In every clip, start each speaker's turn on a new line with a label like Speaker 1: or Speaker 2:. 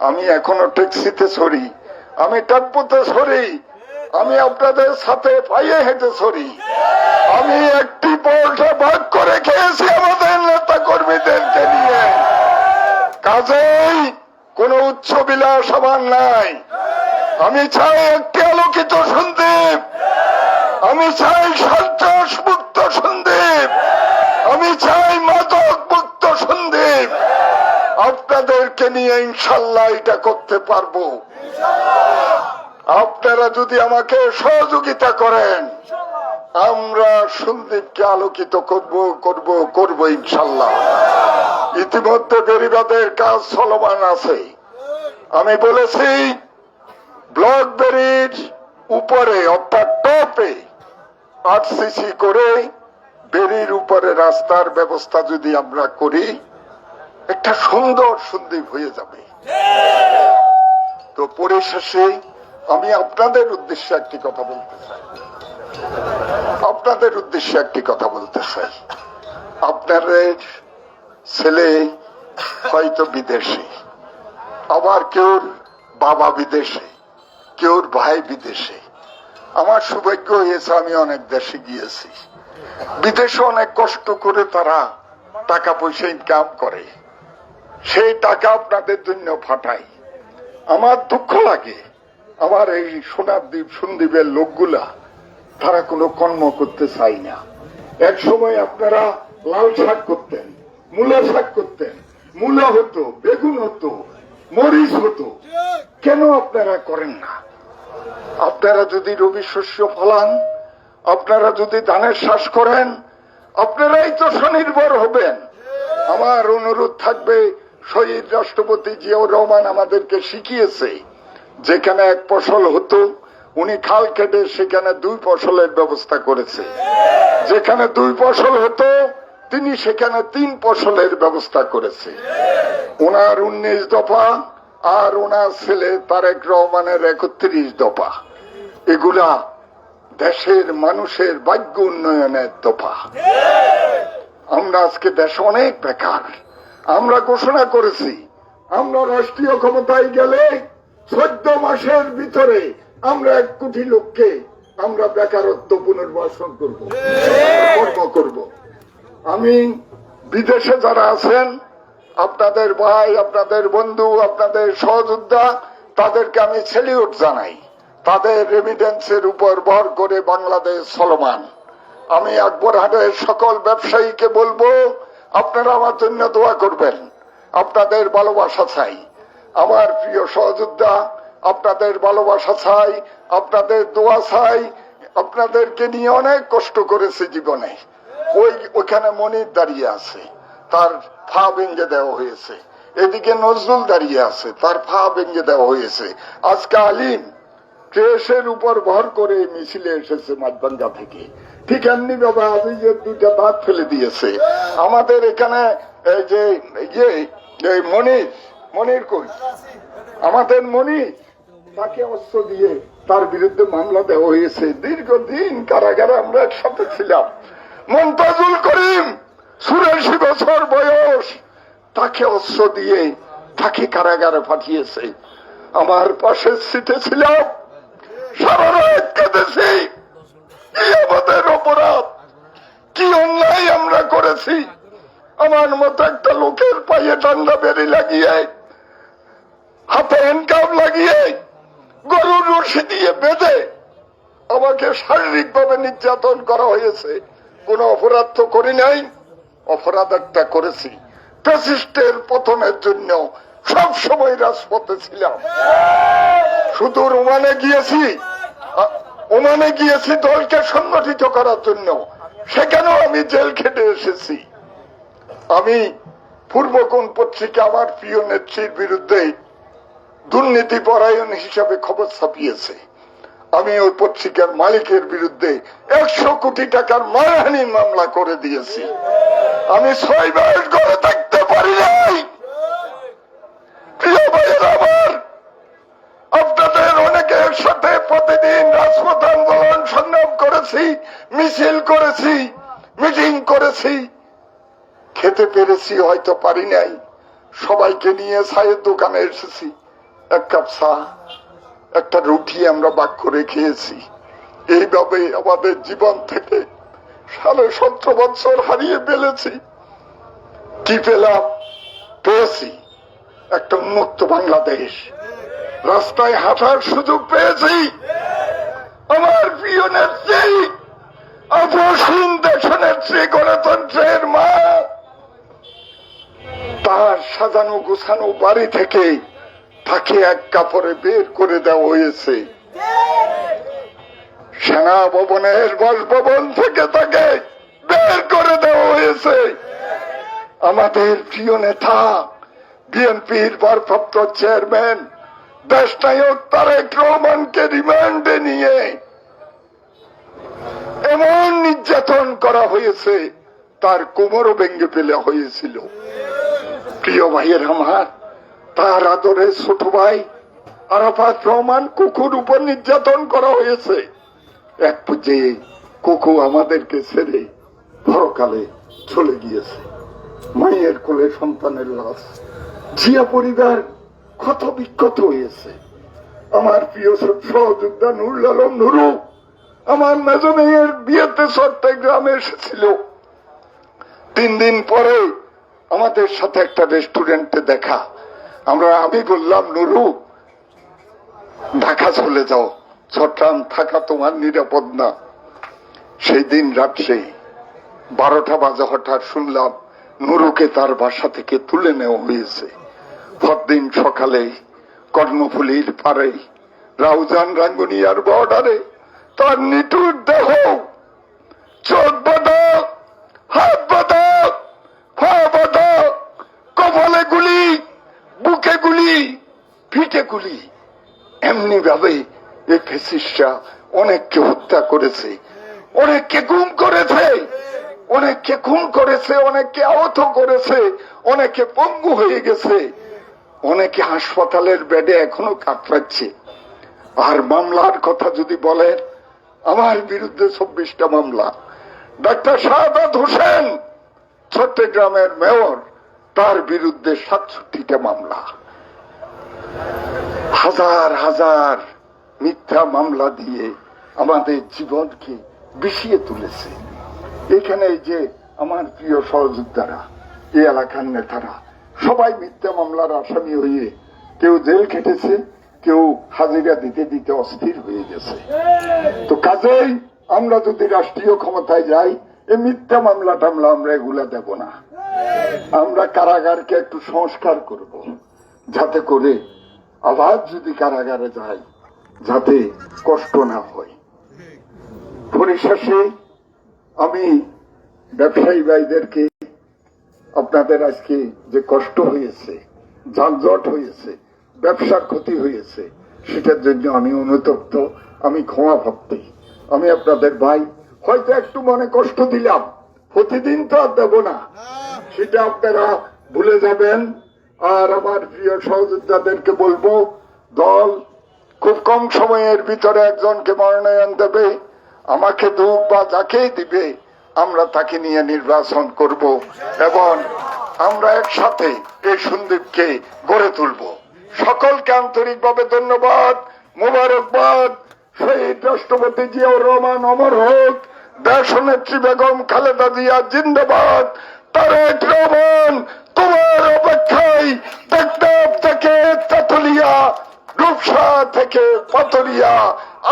Speaker 1: আমি এখনও ট্যাক্সিতে সরি। আমি টাকপুতে সরি। আমি আপনাদের সাথে পাইয়ে হেঁটে সরি। আমি একটি পরোটা ভাগ করে খেয়েছি আমাদের নেতা কর্মীদেরকে নিয়ে। কাজেই কোন উচ্চ বিলাস আমার নাই। আমি চাই একটি আলোকিত সন্দীপ। আমি চাই সন্ত্রাস মুক্ত সন্দীপ। আমি চাই মাদক মুক্ত সন্দীপ। আপনাদেরকে নিয়ে ইনশাল্লাহ এটা করতে পারব। আপনারা যদি আমাকে সহযোগিতা করেন, আমরা সন্দীপকে আলোকিত করব করব করব ইনশাল্লাহ। ইতিমধ্যে বেরিবাদের কাজ চলমান আছে। আমি বলেছি, ব্লক বেরির উপরে, অর্থাৎ টপে, আরসিসি করে বেরির উপরে রাস্তার ব্যবস্থা যদি আমরা করি একটা সুন্দর সন্দীপ হয়ে যাবে। তো পরিশেষে আমি আপনাদের উদ্দেশ্যে একটি কথা বলতে চাই। আপনাদের উদ্দেশ্যে একটি কথা বলতে চাই। আপনাদের ছেলে, হয়তো বিদেশে, আবার কেউ বাবা বিদেশে, কেউ ভাই বিদেশে। আমার সৌভাগ্য হয়েছে, আমি অনেক দেশে গিয়েছি। বিদেশে অনেক কষ্ট করে তারা টাকা পয়সা ইনকাম করে। সেই টাকা আপনাদের জন্য ফাটাই আমার দুঃখ লাগে। আমার এই সোনার দ্বীপ সন্দীপের লোকগুলা, তারা কোনো কর্ম করতে চাই না। এক সময় আপনারা লাল শাক করতেন, মূলা শাক করতেন। মূলা হতো, বেগুন হতো, মরিচ হতো। কেন আপনারা করেন না? আপনারা যদি রবি শস্য ফলান, আপনারা যদি ধানের চাষ করেন, আপনারাই তো স্বনির্ভর হবেন। আমার অনুরোধ থাকবে শহীদ রাষ্ট্রপতি জিয়াউর রহমান আমাদেরকে শিখিয়েছে, যেখানে এক ফসল হতো, উনি খাল কেটে সেখানে দুই ফসলের ব্যবস্থা করেছে। যেখানে দুই ফসল হতো, তিনি সেখানে তিন ফসলের ব্যবস্থা করেছে। ওনার উনিশ দফা আর ওনার ছেলে তারেক রহমানের একত্রিশ দফা। এগুলা দেশের মানুষের ভাগ্য উন্নয়নের দফা। আমরা আজকে দেশে অনেক বেকার। আমরা ঘোষণা করেছি, আমরা রাষ্ট্রীয় ক্ষমতায় গেলে চোদ্দ মাসের ভিতরে আমরা এক কোটি লোককে আমরা বেকারত্ব পুনর্বাসন করব, কর্ম করব। আমি বিদেশে যারা আছেন, আপনাদের ভাই, আপনাদের বন্ধু, আপনাদের সহযোদ্ধা, তাদেরকে আমি সেলিউট জানাই। তাদের রেমিডেন্সের উপর ভর করে বাংলাদেশ চলমান। আমি আকবরহাটের সকল ব্যবসায়ীকে বলব আপনারা আমার জন্য দোয়া করবেন। আপনাদের ভালোবাসা চাই। আমার প্রিয় সহযোদ্ধা, আপনাদের ভালোবাসা চাই, আপনাদের দোয়া চাই। আপনাদেরকে নিয়ে অনেক কষ্ট করেছে জীবনে। ওই, ওখানে মনির দাঁড়িয়ে আছে। তার ফা ভেঙে দেওয়া হয়েছে। এদিকে নজরুল দাঁড়িয়ে আছে। তার ফা ভেঙে দেওয়া হয়েছে। আজকে আলিম ট্রেসের উপর ভর করে মিছিলে এসেছে মাঠবাঙ্গা থেকে। ঠিক এমনি বাবা আজ যে দুইটা দাঁত ফেলে দিয়েছে। আমাদের এখানে, এই যে ইয়ে মনির মনির কই? আমাদের মনির, তাকে অস্ত্র দিয়ে তার বিরুদ্ধে মামলা দেওয়া হয়েছে। দীর্ঘদিন কারাগারে আমরা একসাথে ছিলাম। মমতাজুল করিম, চুরাশি বছর বয়স, তাকে অস্ত্র দিয়ে তাকে কারাগারে পাঠিয়েছে। আমার পাশের সিটে ছিলাম। সারা রাত কেঁদেছি কি আমাদের অপরাধ। কি অন্যায় আমরা করেছি? আমার মতো একটা লোকের পায়ে ডান্ডা বেরি লাগিয়ে, হাতে হ্যান্ডকাপ লাগিয়ে, গরুর রশি দিয়ে বেঁধে আমাকে শারীরিক ভাবে নির্যাতন করা হয়েছে। কোন অপরাধ তো করি নাই, অপরাধ একটা করেছি। প্রেসিস্টের পতনের জন্য সব সময় রাজপথে ছিলাম। শুধু ওমানে গিয়েছি ওমানে গিয়েছি দলকে সংগঠিত করার জন্য। সেখানেও আমি জেল খেটে এসেছি। আমি পূর্বকোণ পত্রিকা আমার প্রিয় নেত্রীর বিরুদ্ধে দুর্নীতি পরায়ণ হিসাবে খবর ছাপিয়েছে। আমি ওই পত্রিকার মালিকের বিরুদ্ধে একশো কোটি টাকার মানহানি মামলা করে দিয়েছি। আমি ছয় মাস ঘরে থাকতে পারি নাই প্রিয় ভাইয়ের আমার আপনাদের অনেকে একসাথে রাজপথ আন্দোলন সংগ্রাম করেছি, মিছিল করেছি, মিটিং করেছি। খেতে পেরেছি, হয়তো পারি নাই। সবাইকে নিয়ে চায়ের দোকানে এসেছি। এক কাপ চা, একটা রুটি আমরা বাক করে খেয়েছি এইভাবে আমাদের জীবন থেকে সাড়ে সতেরো বছর হারিয়ে ফেলেছি। কি পেলাম? পেয়েছি একটা উন্মুক্ত বাংলাদেশ। রাস্তায় হাঁটার সুযোগ পেয়েছি। আমার প্রিয় নেত্রী অপসীন দেশ নেত্রী, গণতন্ত্রের মা, তার সাজানো গোছানো বাড়ি থেকে তাকে এক কাপড়ে বের করে দেওয়া হয়েছে। সেনা ভবনের বাসভবন থেকে তাকে বের করে দেওয়া হয়েছে। আমাদের প্রিয় নেতা, বিএনপির ভারপ্রাপ্ত চেয়ারম্যান দেশ নায়ক তারেক রহমানকে রিমান্ডে নিয়ে এমন নির্যাতন করা হয়েছে, তার কোমরও ভেঙে ফেলে হয়েছিল। প্রিয় ভাইয়ের আমার, তার আদরের ছোট ভাই আরাফাত রহমান কুকুর উপর নির্যাতন করা হয়েছে। এক পর্যায়ে কুকু আমাদেরকে ছেড়ে পরকালে চলে গিয়েছে। মায়ের কোলে সন্তানের লাশ জিয়া পরিবার ক্ষত বিক্ষত হয়েছে। আমার প্রিয় সহযোদ্ধা নুরুল নুরু, আমার মেজ মেয়ের বিয়েতে চট্টগ্রামে এসেছিল। তিন দিন পরে আমাদের সাথে একটা রেস্টুরেন্টে দেখা। আমরা, আমি বললাম, নুরু, ঢাকা চলে যাও। চট্টগ্রাম থাকা তোমার নিরাপদ না। সেই দিন রাত্রে বারোটা বাজে হঠাৎ শুনলাম নুরুকে তার বাসা থেকে তুলে নেওয়া হয়েছে। পরদিন সকালে কর্ণফুলির পারে, রাউজান রাঙ্গুনিয়ার বর্ডারে, তার নিটুর দেহ। চোখ বাঁধা হাত বাঁধা পা বাঁধা কপালে গুলি, বুকে গুলি, পিঠে গুলি। এমনি ভাবে এই ফেসিসরা অনেককে হত্যা করেছে, অনেককে গুম করেছে, অনেককে খুন করেছে, অনেককে আহত করেছে অনেকে পঙ্গু হয়ে গেছে। অনেকে হাসপাতালের বেডে এখনও কাতরাচ্ছে। আর মামলার কথা যদি বলেন আমার বিরুদ্ধে চব্বিশটা মামলা। ডাক্তার শাহাদাত হোসেন, চট্টগ্রামের মেয়র, তার বিরুদ্ধে সাতষট্টিটা মামলা। হাজার হাজার মিথ্যা মামলা দিয়ে আমাদের জীবনকে বিষিয়ে তুলেছে। এখানে যে আমার প্রিয় সহযোদ্ধারা, এই এলাকার নেতারা সবাই মিথ্যা মামলার আসামি হয়ে কেউ জেল খেটেছে, কেউ হাজিরা দিতে দিতে অস্থির হয়ে গেছে। তো কাজেই আমরা যদি রাষ্ট্রীয় ক্ষমতায় যাই, এই মিথ্যা মামলা টামলা আমরা এগুলা দেব না। আমরা কারাগারকে একটু সংস্কার করব, যাতে করে আবার যদি কারাগারে যাই যাতে কষ্ট না হয়। পরিশেষে আমি ব্যবসায়ী ভাইদেরকে আপনাদের আজকে যে কষ্ট হয়েছে যানজট হয়েছে, ব্যবসার ক্ষতি হয়েছে, সেটার জন্য আমি অনুতপ্ত, আমি ক্ষমা ভাবতে আমি আপনাদের ভাই, হয়তো একটু মনে কষ্ট দিলাম, প্রতিদিন তো আর দেব না। সেটা আপনারা ভুলে যাবেন। আর আমার প্রিয় সহযোদ্ধাদেরকে বলব, দল খুব কম সময়ের ভিতরে একজনকে মনোনয়ন দেবে, আমাকে দুঃখ বা যাকেই দিবে। আমরা তাকে নিয়ে নির্বাচন করব এবং আমরা একসাথে এই সন্দীপকে গড়ে তুলব। সকলকে আন্তরিকভাবে ধন্যবাদ, মোবারকবাদ। শহীদ রাষ্ট্রপতি জিয়াউর রহমান, অমর হোক দেশ নেত্রী বেগম খালেদা জিয়া, জিন্দাবাদ। তারেক রহমান, তোমার অপেক্ষায় টেকনাফ থেকে তেতুলিয়া, রূপসা থেকে পাতলিয়া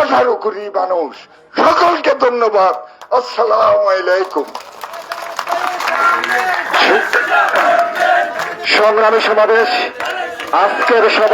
Speaker 1: আঠারো কোটি মানুষ। সকলকে ধন্যবাদ। আসসালাম আলাইকুম।
Speaker 2: সংগ্রামী সমাবেশ আজকের সভা